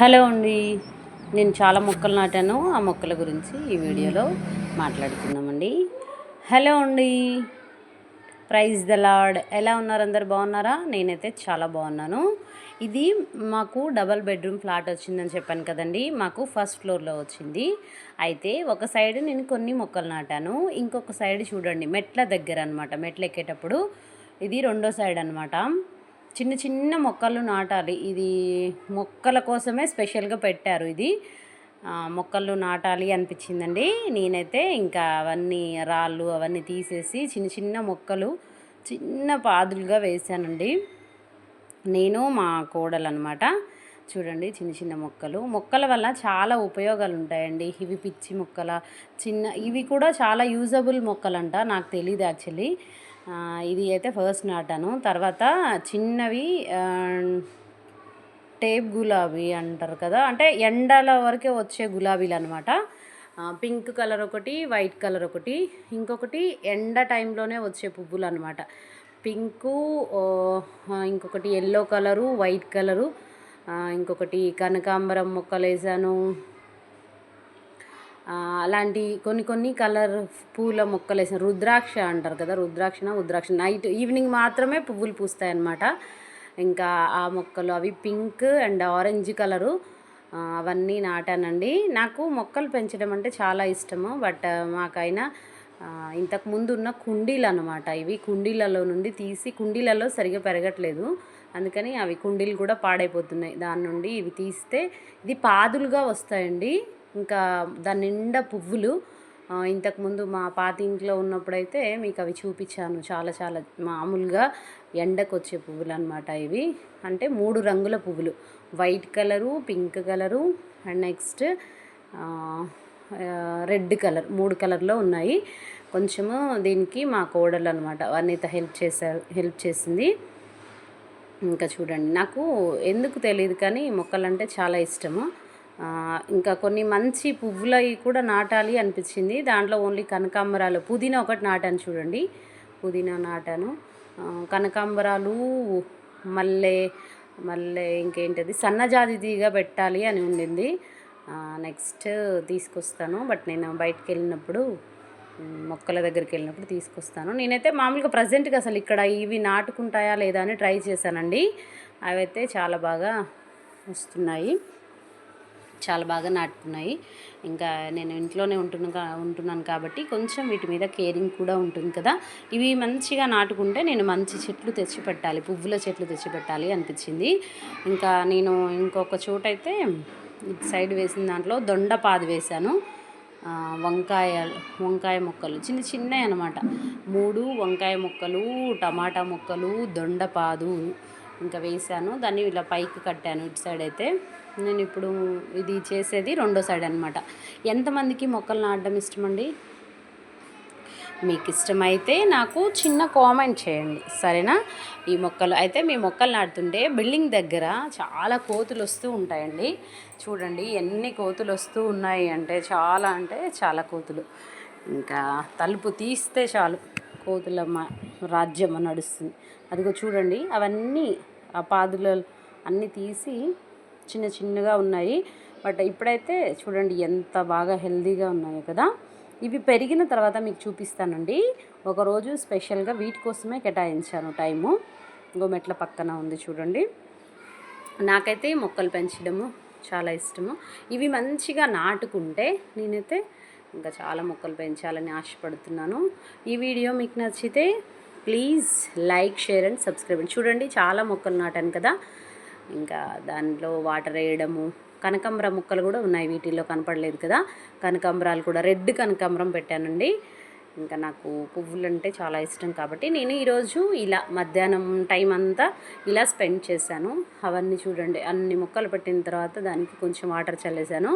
Hello అండి. నేను చాలా మొక్కలు నాటాను. ఆ మొక్కల గురించి ఈ వీడియోలో మాట్లాడుకుందామండి. హలో అండి. Praise the lord. ఎలా ఉన్నారు అందరు? బాగున్నారా? నేనైతే చాలా బాగున్నాను. ఇది మాకు డబల్ బెడ్రూమ్ ఫ్లాట్ వచ్చిందని చెప్పాను కదండి. మాకు ఫస్ట్ ఫ్లోర్లో వచ్చింది. అయితే ఒక సైడ్ నేను కొన్ని మొక్కలు నాటాను. ఇంకొక సైడ్ చూడండి మెట్ల దగ్గర అనమాట మెట్లు ఎక్కేటప్పుడు ఇది రెండో సైడ్ అనమాట చిన్న చిన్న మొక్కలు నాటాలి. ఇది మొక్కల కోసమే స్పెషల్గా పెట్టారు ఇది. మొక్కలు నాటాలి అనిపించిందండి. నేనైతే ఇంకా అవన్నీ రాళ్ళు అవన్నీ తీసేసి చిన్న చిన్న మొక్కలు చిన్న పాదులుగా వేశానండి. నేను మా కోడలు అనమాట చూడండి చిన్న చిన్న మొక్కలు. మొక్కల వల్ల చాలా ఉపయోగాలు ఉంటాయండి ఇవి పిచ్చి మొక్కల చిన్న ఇవి కూడా చాలా యూజబుల్ మొక్కలంట నాకు తెలియదు యాక్చువల్లీ. ఇది అయితే ఫస్ట్ నాటాను తర్వాత చిన్నవి టేప్ గులాబీ అంటారు కదా. అంటే ఎండల వరకే వచ్చే గులాబీలు అనమాట పింక్ కలర్ ఒకటి వైట్ కలర్ ఒకటి ఇంకొకటి ఎండ టైంలోనే వచ్చే పువ్వులు అనమాట పింకు ఇంకొకటి ఎల్లో కలరు వైట్ కలరు ఇంకొకటి కనకాంబరం మొక్కలు వేసాను అలాంటి కొన్ని కొన్ని కలర్ పూల మొక్కలు వేసిన రుద్రాక్ష అంటారు కదా రుద్రాక్షన రుద్రాక్ష నైట్ ఈవినింగ్ మాత్రమే పువ్వులు పూస్తాయి అన్నమాట ఇంకా ఆ మొక్కలు అవి పింక్ అండ్ ఆరెంజ్ కలరు అవన్నీ నాటానండి. నాకు మొక్కలు పెంచడం అంటే చాలా ఇష్టము. బట్ మాకైనా ఇంతకు ముందు ఉన్న కుండీలు అనమాట ఇవి కుండీలలో నుండి తీసి కుండీలలో సరిగా పెరగట్లేదు. అందుకని అవి కుండీలు కూడా పాడైపోతున్నాయి. దాని నుండి ఇవి తీస్తే ఇది పాదులుగా వస్తాయండి. ఇంకా దాని నిండా పువ్వులు. ఇంతకుముందు మా పాత ఇంట్లో ఉన్నప్పుడైతే మీకు అవి చూపించాను. చాలా చాలా మామూలుగా ఎండకు వచ్చే పువ్వులు అనమాట ఇవి. అంటే మూడు రంగుల పువ్వులు. White colour pink colour and next red colour. మూడు కలర్లో ఉన్నాయి. కొంచెము దీనికి మా కోడలు అనమాట అనిత హెల్ప్ చేశారు హెల్ప్ చేసింది. ఇంకా చూడండి. నాకు ఎందుకు తెలియదు కానీ మొక్కలంటే చాలా ఇష్టము. ఇంకా కొన్ని మంచి పువ్వులవి కూడా నాటాలి అనిపించింది. దాంట్లో ఓన్లీ కనకాంబరాలు. పుదీనా ఒకటి నాటాను చూడండి. పుదీనా నాటాను. కనకాంబరాలు మల్లె మల్లె ఇంకేంటది? తీగ పెట్టాలి అని ఉండింది. నెక్స్ట్ తీసుకొస్తాను. బట్ నేను బయటకు వెళ్ళినప్పుడు మొక్కల దగ్గరికి వెళ్ళినప్పుడు తీసుకొస్తాను. నేనైతే మామూలుగా ప్రజెంట్గా అసలు ఇక్కడ ఇవి నాటుకుంటాయా లేదా అని ట్రై చేశానండి. అవైతే చాలా బాగా వస్తున్నాయి. చాలా బాగా నాటుతున్నాయి ఇంకా నేను ఇంట్లోనే ఉంటున్నా ఉంటున్నాను కాబట్టి కొంచెం వీటి మీద కేరింగ్ కూడా ఉంటుంది కదా. ఇవి మంచిగా నాటుకుంటే నేను మంచి చెట్లు తెచ్చి పెట్టాలి పువ్వుల చెట్లు తెచ్చి పెట్టాలి అనిపించింది. ఇంకా నేను ఇంకొక చోట అయితే ఇటు సైడ్ వేసిన దాంట్లో దొండపాది వేశాను. వంకాయ వంకాయ మొక్కలు చిన్న చిన్నవి అనమాట మూడు వంకాయ మొక్కలు టమాటా మొక్కలు దొండపాదు ఇంకా వేసాను దాన్ని ఇలా పైకి కట్టాను ఇటు సైడ్ అయితే. నేను ఇప్పుడు ఇది చేసేది రెండో సైడ్ అనమాట ఎంతమందికి మొక్కలు నాటడం ఇష్టమండి? మీకు ఇష్టమైతే నాకు చిన్న కామెంట్ చేయండి. సరేనా? ఈ మొక్కలు అయితే మీ మొక్కలు నాటుతుంటే బిల్డింగ్ దగ్గర చాలా కోతులు వస్తూ ఉంటాయండి. చూడండి ఎన్ని కోతులు వస్తూ ఉన్నాయి అంటే చాలా అంటే చాలా కోతులు. ఇంకా తలుపు తీస్తే చాలు కోతుల రాజ్యం నడుస్తుంది. అదిగో చూడండి అవన్నీ ఆ పాదుల అన్నీ తీసి చిన్న చిన్నగా ఉన్నాయి. బట్ ఇప్పుడైతే చూడండి ఎంత బాగా హెల్దీగా ఉన్నాయో కదా. ఇవి పెరిగిన తర్వాత మీకు చూపిస్తానండి. ఒకరోజు స్పెషల్గా వీటి కోసమే కేటాయించాను టైము. ఇంకో మెట్ల పక్కన ఉంది చూడండి. నాకైతే మొక్కలు పెంచడము చాలా ఇష్టము. ఇవి మంచిగా నాటుకుంటే నేనైతే ఇంకా చాలా మొక్కలు పెంచాలని ఆశపడుతున్నాను. ఈ వీడియో మీకు నచ్చితే please like share and subscribe చూడండి చాలా మొక్కలు నాటాను కదా. ఇంకా దాంట్లో వాటర్ వేయడము కనకాంబర మొక్కలు కూడా ఉన్నాయి వీటిల్లో కనపడలేదు కదా. కనకాంబరాలు కూడా రెడ్ కనకాంబరం పెట్టానండి. ఇంకా నాకు పువ్వులు అంటే చాలా ఇష్టం కాబట్టి నేను ఈరోజు ఇలా మధ్యాహ్నం టైం అంతా ఇలా స్పెండ్ చేశాను. అవన్నీ చూడండి అన్ని మొక్కలు పెట్టిన తర్వాత దానికి కొంచెం వాటర్ చల్లేసాను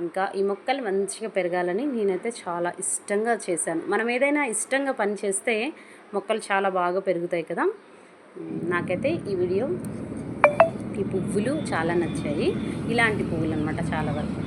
ఇంకా ఈ మొక్కలు మంచిగా పెరగాలని నేనైతే చాలా ఇష్టంగా చేశాను. మనం ఏదైనా ఇష్టంగా పని చేస్తే మొక్కలు చాలా బాగా పెరుగుతాయి కదా. నాకైతే ఈ వీడియో ఈ పువ్వులు చాలా నచ్చాయి. ఇలాంటి పువ్వులు అనమాట చాలా వరకు.